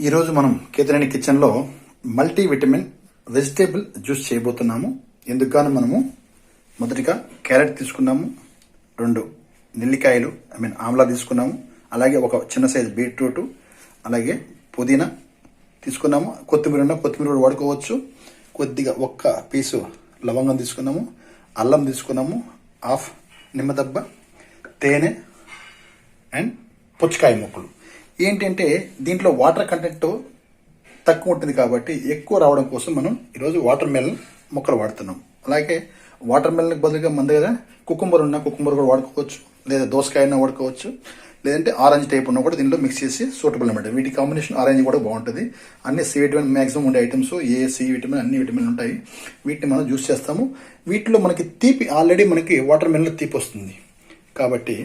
ఈరోజు మనం కేతనేని కిచెన్లో మల్టీ విటమిన్ వెజిటేబుల్ జ్యూస్ చేయబోతున్నాము. ఎందుకు మనము మొదటిగా క్యారెట్ తీసుకున్నాము రెండు నెల్లికాయలు ఐ మీన్ ఆమ్లా తీసుకున్నాము అలాగే ఒక చిన్న సైజు బీట్రూట్ అలాగే పుదీనా తీసుకున్నాము. కొత్తిమీర ఉన్న కొత్తిమీర కూడా వాడుకోవచ్చు. కొద్దిగా ఒక్క పీసు లవంగం తీసుకున్నాము అల్లం తీసుకున్నాము హాఫ్ నిమ్మదబ్బ తేనె అండ్ పుచ్చకాయ ముక్కలు. ఏంటంటే దీంట్లో వాటర్ కంటెంట్ తక్కువ ఉంటుంది కాబట్టి ఎక్కువ రావడం కోసం మనం ఈరోజు వాటర్ మెలన్ మొక్కలు వాడుతున్నాం. అలాగే వాటర్ మెలన్కి బదులుగా మన దగ్గర కుకుంబర్ ఉన్న కుకుంబర్ కూడా వాడుకోవచ్చు. లేదా దోసకాయ అయినా వాడుకోవచ్చు. లేదంటే ఆరెంజ్ టైప్ ఉన్నా కూడా దీనిలో మిక్స్ చేసి సూటబుల్ అనమాట. వీటి కాంబినేషన్ ఆరెంజ్ కూడా బాగుంటుంది. అన్ని సి విటమిన్ మ్యాక్సిమం ఉండే ఐటమ్స్ ఏ సి విటమిన్ అన్ని విటమిన్ ఉంటాయి. వీటిని మనం జ్యూస్ చేస్తాము. వీటిలో మనకి తీపి ఆల్రెడీ మనకి వాటర్ మెలన్లో తీపి వస్తుంది కాబట్టి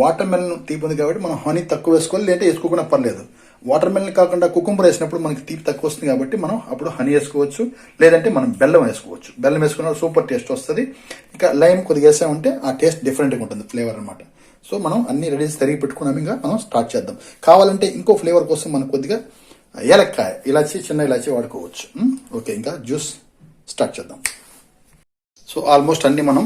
వాటర్ మెలన్ తీపి ఉంది కాబట్టి మనం హనీ తక్కువ వేసుకోవాలి లేదంటే వేసుకోకుండా పర్లేదు. వాటర్ మెలన్ కాకుండా కుకుంబర్ వేసినప్పుడు మనకి తీపి తక్కువ వస్తుంది కాబట్టి మనం అప్పుడు హనీ వేసుకోవచ్చు. లేదంటే మనం బెల్లం వేసుకోవచ్చు. బెల్లం వేసుకున్న సూపర్ టేస్ట్ వస్తుంది. ఇంకా లైమ్ కొద్దిగా వేసామంటే ఆ టేస్ట్ డిఫరెంట్గా ఉంటుంది ఫ్లేవర్ అనమాట సో మనం అన్ని రెడీ తరిగి పెట్టుకున్నాం. ఇంకా మనం స్టార్ట్ చేద్దాం. కావాలంటే ఇంకో ఫ్లేవర్ కోసం మనం కొద్దిగా ఏలక్కాయ ఇలాచి చిన్న ఇలాచి వాడుకోవచ్చు. ఓకే ఇంకా జ్యూస్ స్టార్ట్ చేద్దాం. సో ఆల్మోస్ట్ అన్ని మనం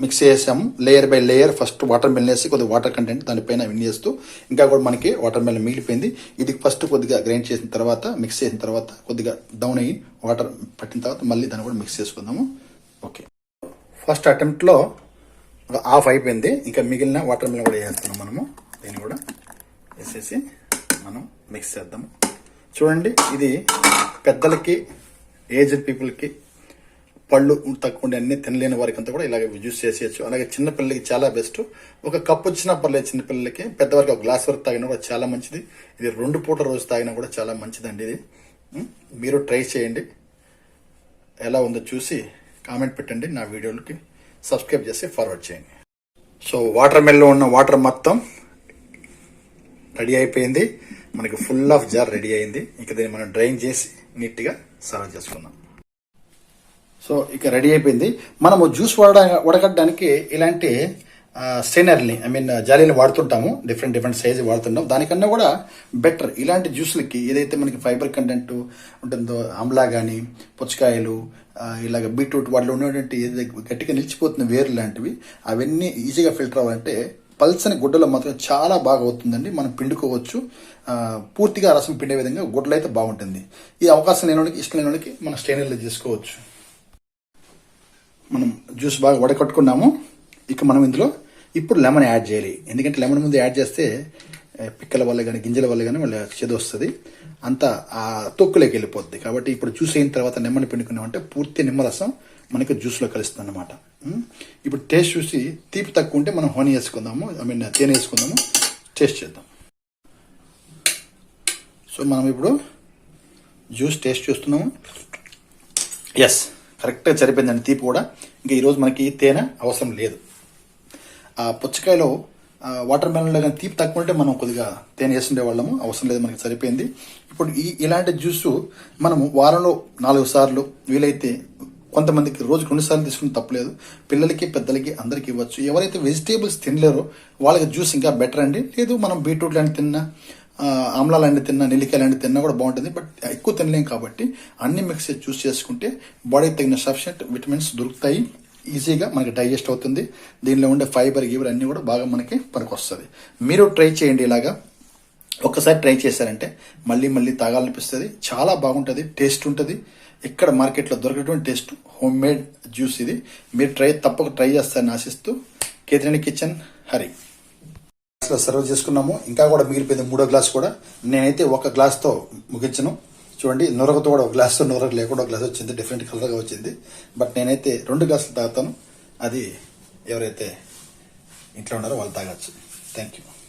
మిక్స్ చేసాము. Layer by layer first watermelon వేసి కొద్దిగా వాటర్ కంటెంట్ దానిపైన విన్ చేస్తూ ఇంకా కూడా మనకి వాటర్ మెలన్ మిగిలిపోయింది. ఇది ఫస్ట్ కొద్దిగా గ్రైండ్ చేసిన తర్వాత మిక్స్ చేసిన తర్వాత కొద్దిగా డౌన్ అయ్యి వాటర్ పట్టిన తర్వాత మళ్ళీ దాన్ని కూడా మిక్స్ చేసుకుందాము. ఓకే ఫస్ట్ అటెంప్ట్లో ఒక హాఫ్ అయిపోయింది. ఇంకా మిగిలిన వాటర్ మెలన్ కూడా వేస్తున్నాం మనము. దీన్ని కూడా వేసేసి మనం మిక్స్ చేద్దాము. చూడండి ఇది పెద్దలకి ఏజ్డ్ పీపుల్కి పళ్ళు తక్కువ ఉండే అన్ని తినలేని వారికి అంతా కూడా ఇలాగ జ్యూస్ చేసేయచ్చు. అలాగే చిన్నపిల్లలకి చాలా బెస్ట్. ఒక కప్పు వచ్చినా పర్లేదు చిన్నపిల్లలకి పెద్దవారికి ఒక గ్లాస్ వరకు తాగినా కూడా చాలా మంచిది. ఇది రెండు పూట రోజు తాగినా కూడా చాలా మంచిదండి ఇది. మీరు ట్రై చేయండి. ఎలా ఉందో చూసి కామెంట్ పెట్టండి. నా వీడియోలకి సబ్స్క్రైబ్ చేసి ఫార్వర్డ్ చేయండి. సో వాటర్ మెల్లో ఉన్న వాటర్ మొత్తం రెడీ అయిపోయింది. మనకి ఫుల్ ఆఫ్ జార్ రెడీ అయింది. ఇక దీన్ని మనం డ్రైన్ చేసి నీట్గా సర్వ్ చేసుకుందాం. సో ఇక రెడీ అయిపోయింది. మనము జ్యూస్ వడ వడగట్టడానికి ఇలాంటి స్టెయినర్ని ఐ మీన్ జాలీని వాడుతుంటాము. డిఫరెంట్ డిఫరెంట్ సైజ్ వాడుతుంటాం. దానికన్నా కూడా బెటర్ ఇలాంటి జ్యూస్లకి ఏదైతే మనకి ఫైబర్ కంటెంట్ ఉంటుందో ఆమ్లా కానీ పుచ్చకాయలు ఇలాగ బీట్రూట్ వాటిలో ఉన్నటువంటి ఏదైతే గట్టిగా నిలిచిపోతున్న వేరు లాంటివి అవన్నీ ఈజీగా ఫిల్టర్ అవ్వాలంటే పల్సని గుడ్డలో మాత్రం చాలా బాగా అవుతుందండి. మనం పిండుకోవచ్చు. పూర్తిగా రసం పిండే విధంగా గుడ్డలు అయితే బాగుంటుంది. ఈ అవకాశం లేని వాళ్ళకి ఇష్టం లేని వాళ్ళకి మనం స్టెయినర్లో చేసుకోవచ్చు. మనం జ్యూస్ బాగా వడకట్టుకున్నాము. ఇక మనం ఇందులో ఇప్పుడు లెమన్ యాడ్ చేయాలి. ఎందుకంటే లెమన్ ముందు యాడ్ చేస్తే పిక్కల వల్ల కానీ గింజల వల్ల కానీ వాళ్ళ చెది వస్తుంది. అంతా ఆ తొక్కులోకి వెళ్ళిపోద్ది. కాబట్టి ఇప్పుడు జ్యూస్ అయిన తర్వాత నిమ్మని పిండుకున్నామంటే పూర్తి నిమ్మరసం మనకి జ్యూస్లో కలుస్తుంది అనమాట ఇప్పుడు టేస్ట్ చూసి తీపి తక్కువ ఉంటే మనం హోనీ వేసుకుందాము. ఐ మీన్ తేనె వేసుకుందాము. టేస్ట్ చేద్దాం. సో మనం ఇప్పుడు జ్యూస్ టేస్ట్ చూస్తున్నాము. ఎస్ కరెక్ట్గా సరిపోయిందండి తీపి కూడా ఇంకా ఈరోజు మనకి తేనె అవసరం లేదు. ఆ పుచ్చకాయలో వాటర్ మెలన్లో కానీ తీపి తక్కువ ఉంటే మనం కొద్దిగా తేనె వేస్తుండే వాళ్ళము అవసరం లేదు మనకి సరిపోయింది. ఇప్పుడు ఈ ఇలాంటి జ్యూస్ మనము వారంలో నాలుగు సార్లు వీలైతే కొంతమందికి రోజుకు రెండు సార్లు తీసుకుని తప్పలేదు పిల్లలకి పెద్దలకి అందరికి ఇవ్వచ్చు. ఎవరైతే వెజిటేబుల్స్ తినలేరో వాళ్ళకి జ్యూస్ ఇంకా బెటర్ అండి. లేదు మనం బీట్రూట్ లాంటి తిన్నా ఆమ్లాలన్నీ ఆమ్లా లాంటి తిన్నా నెల్లికాయ లాంటి తిన్నా కూడా బాగుంటుంది. బట్ ఎక్కువ తినలేం కాబట్టి అన్ని మిక్స్ చూస్ చేసుకుంటే బాడీకి తగిన సఫిషియంట్ విటమిన్స్ దొరుకుతాయి. ఈజీగా మనకి డైజెస్ట్ అవుతుంది. దీనిలో ఉండే ఫైబర్ గీబర్ అన్నీ కూడా బాగా మనకి పనికొస్తుంది. మీరు ట్రై చేయండి ఇలాగా. ఒక్కసారి ట్రై చేశారంటే మళ్ళీ మళ్ళీ తాగాలనిపిస్తుంది. చాలా బాగుంటుంది టేస్ట్ ఉంటుంది. ఇక్కడ మార్కెట్లో దొరికేటువంటి టేస్ట్ హోమ్ మేడ్ జ్యూస్ ఇది. మీరు ట్రై తప్పక ట్రై చేస్తారని ఆశిస్తూ కేతిరేణి కిచెన్ హరి. గ్లాసులో సర్వ్ చేసుకున్నాము. ఇంకా కూడా మిగిలిపోయింది మూడో గ్లాస్ కూడా. నేనైతే ఒక గ్లాస్తో ముగించను. చూడండి నొరగతో కూడా ఒక గ్లాస్తో నొరగ లేకుండా గ్లాస్ వచ్చింది. డిఫరెంట్ కలర్గా వచ్చింది. బట్ నేనైతే రెండు గ్లాసులు తాగుతాను. అది ఎవరైతే ఇంట్లో ఉన్నారో వాళ్ళు తాగొచ్చు. Thank you